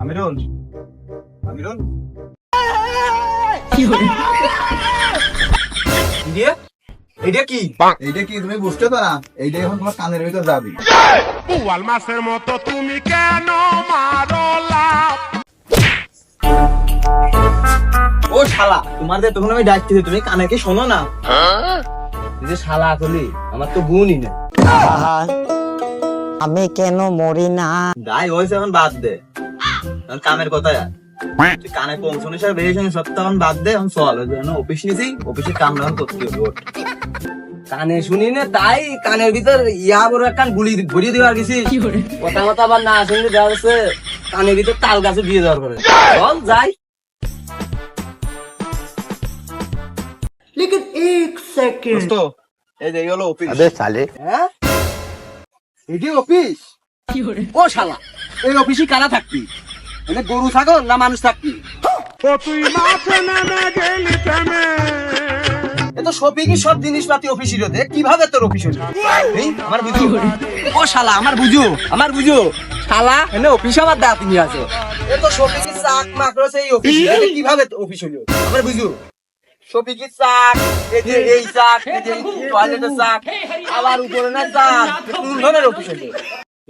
আমিরুল আমিরুল দিয়ে কি? এইটা কি তুমি বুঝতে পারা এইটা এখন তোমার কানের ভিতর যাবি। পুয়াল মাছের মতো তুমি কেন মারো ও শালা তোমাদের তখন আমি ডাকতেছি তুমি কানে কি শোনো না? যে শালা আসলি আমার তো গুণই না আমি কেন মরি না? দায় হয়েছে এখন বাদ দে। কামের কথা কানে কম শুনিস আর বেশি শুনিস সব তখন বাদ দে চল। অফিস নিয়েছি অফিসে কাম করতে হবে কানে শুনি না তাই কানের ভিতর ইয়া বড় গুলি দেওয়ার গেছি। কথা কথা আবার না শুনলে দেওয়া যাচ্ছে কানের ভিতর তাল গাছে দিয়ে দেওয়ার করে চল যাই। দোস্ত, এই যে এই হলো অফিস। হ্যাঁ? এটি অফিস। ও শালা এই অফিসে কারা থাকবি? মানে গরু ছাগল না মানুষ থাকবি ও তুই মাছে নেমে গেলি থেমে এ তো শপিং সব জিনিসপাতি অফিসই রোদে কীভাবে তোর অফিস হলো? এই, আমার বুঝু। ও শালা আমার বুঝু আমার বুঝু। শালা এনে অফিস আমার দাঁত নিয়ে আছে এ তো শপিং চাক এই অফিস কীভাবে তো অফিস হলো? আমার বুঝু। শপিং চাক এই যে এই চাক এই যে টয়লেটের চাক আবার উপরে না চাক কোন ধরনের অফিস হলো?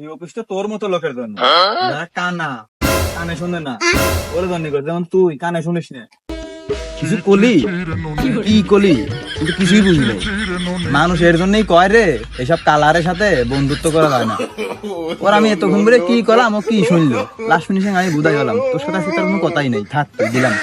এই অফিসটা তোর মতো লোকের জন্য। যারা কানা কানে শুনে না। ওরে জন্য করে যেমন তুই কানে শুনিস না। কিছু কলি? কি কলি? কিন্তু কিছুই বুঝি নাই। মানুষ এর জন্যই কয় রে, এসব কালারের সাথে বন্ধুত্ব করা হয় না। ওর আমি এতক্ষণ ঘুমরে কি করলাম, ও কি শুনলো? লাস্ট ফিনিশিং আমি বুঝাই গেলাম। তোর সাথে তার কোনো কথাই নেই। থাক, দিলাম।